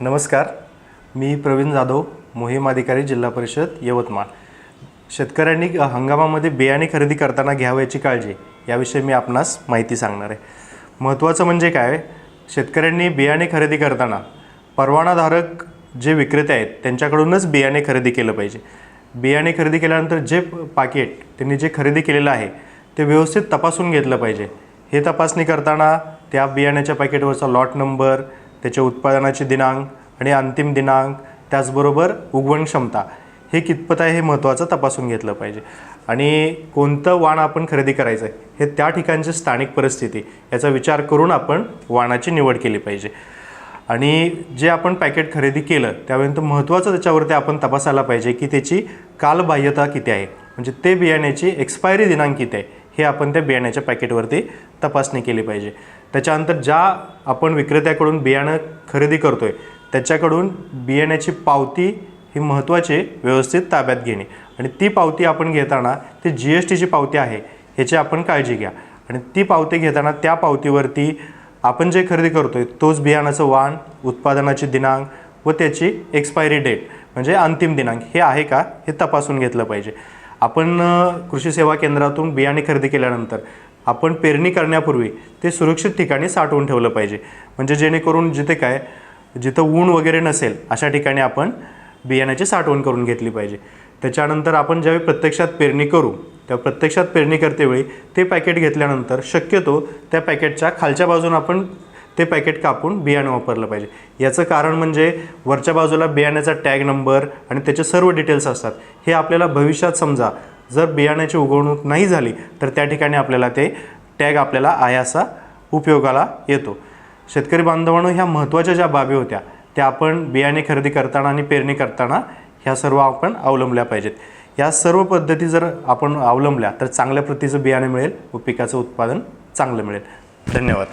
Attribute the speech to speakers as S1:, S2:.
S1: नमस्कार. मी प्रवीण जाधव मोहीम अधिकारी जिल्हा परिषद यवतमाळ. शेतकऱ्यांनी हंगामामध्ये बियाणे खरेदी करताना घ्यावयाची काळजी याविषयी मी आपणास माहिती सांगणार आहे. महत्त्वाचं म्हणजे काय? शेतकऱ्यांनी बियाणे खरेदी करताना परवानाधारक जे विक्रेते आहेत त्यांच्याकडूनच बियाणे खरेदी केलं पाहिजे. बियाणे खरेदी केल्यानंतर जे पाकिट त्यांनी जे खरेदी केलेलं आहे ते व्यवस्थित तपासून घेतलं पाहिजे. हे तपासणी करताना त्या बियाण्याच्या पॅकेटवरचा लॉट नंबर त्याच्या उत्पादनाचे दिनांक आणि अंतिम दिनांक त्याचबरोबर उगवण क्षमता हे कितपत आहे हे महत्त्वाचं तपासून घेतलं पाहिजे. आणि कोणतं वाण आपण खरेदी करायचं आहे हे त्या ठिकाणची स्थानिक परिस्थिती याचा विचार करून आपण वाणाची निवड केली पाहिजे. आणि जे आपण पॅकेट खरेदी केलं त्यापर्यंत महत्त्वाचं त्याच्यावरती आपण तपासायला पाहिजे की त्याची कालबाह्यता किती आहे. म्हणजे ते बियाण्याची एक्सपायरी दिनांक किती आहे. हे आपण त्या बियाण्याच्या पॅकेटवरती तपासणी केली पाहिजे. त्याच्यानंतर ज्या आपण विक्रेत्याकडून बियाणं खरेदी करतोय त्याच्याकडून बियाण्याची पावती ही महत्त्वाची व्यवस्थित ताब्यात घेणे. आणि ती पावती आपण घेताना ती जी एस टीची पावती आहे ह्याची आपण काळजी घ्या. आणि ती पावती घेताना त्या पावतीवरती आपण जे खरेदी करतोय तोच बियाणाचं वाण उत्पादनाची दिनांक व त्याची एक्सपायरी डेट म्हणजे अंतिम दिनांक हे आहे का हे तपासून घेतलं पाहिजे. आपण कृषी सेवा केंद्रातून बियाणे खरेदी केल्यानंतर आपण पेरणी करण्यापूर्वी ते सुरक्षित ठिकाणी साठवून ठेवलं पाहिजे. म्हणजे जेणेकरून जिथे काय जिथं ऊन वगैरे नसेल अशा ठिकाणी आपण बियाण्याची साठवण करून घेतली पाहिजे. त्याच्यानंतर आपण ज्यावेळी प्रत्यक्षात पेरणी करू त्या प्रत्यक्षात पेरणी करतेवेळी ते पॅकेट घेतल्यानंतर शक्यतो त्या पॅकेटच्या खालच्या बाजून आपण ते पॅकेट कापून बियाणं वापरलं पाहिजे. याचं कारण म्हणजे वरच्या बाजूला बियाण्याचा टॅग नंबर आणि त्याचे सर्व डिटेल्स असतात. हे आपल्याला भविष्यात समजा जर बियाण्याची उगवणूक नाही झाली तर त्या ठिकाणी आपल्याला ते टॅग आपल्याला आहे असा उपयोगाला येतो. शेतकरी बांधवांनो ह्या महत्त्वाच्या ज्या बाबी होत्या त्या आपण बियाणे खरेदी करताना आणि पेरणी करताना ह्या सर्व आपण अवलंबल्या पाहिजेत. या सर्व पद्धती जर आपण अवलंबल्या तर चांगल्या प्रतीचं बियाणे मिळेल व पिकाचं उत्पादन चांगलं मिळेल. धन्यवाद.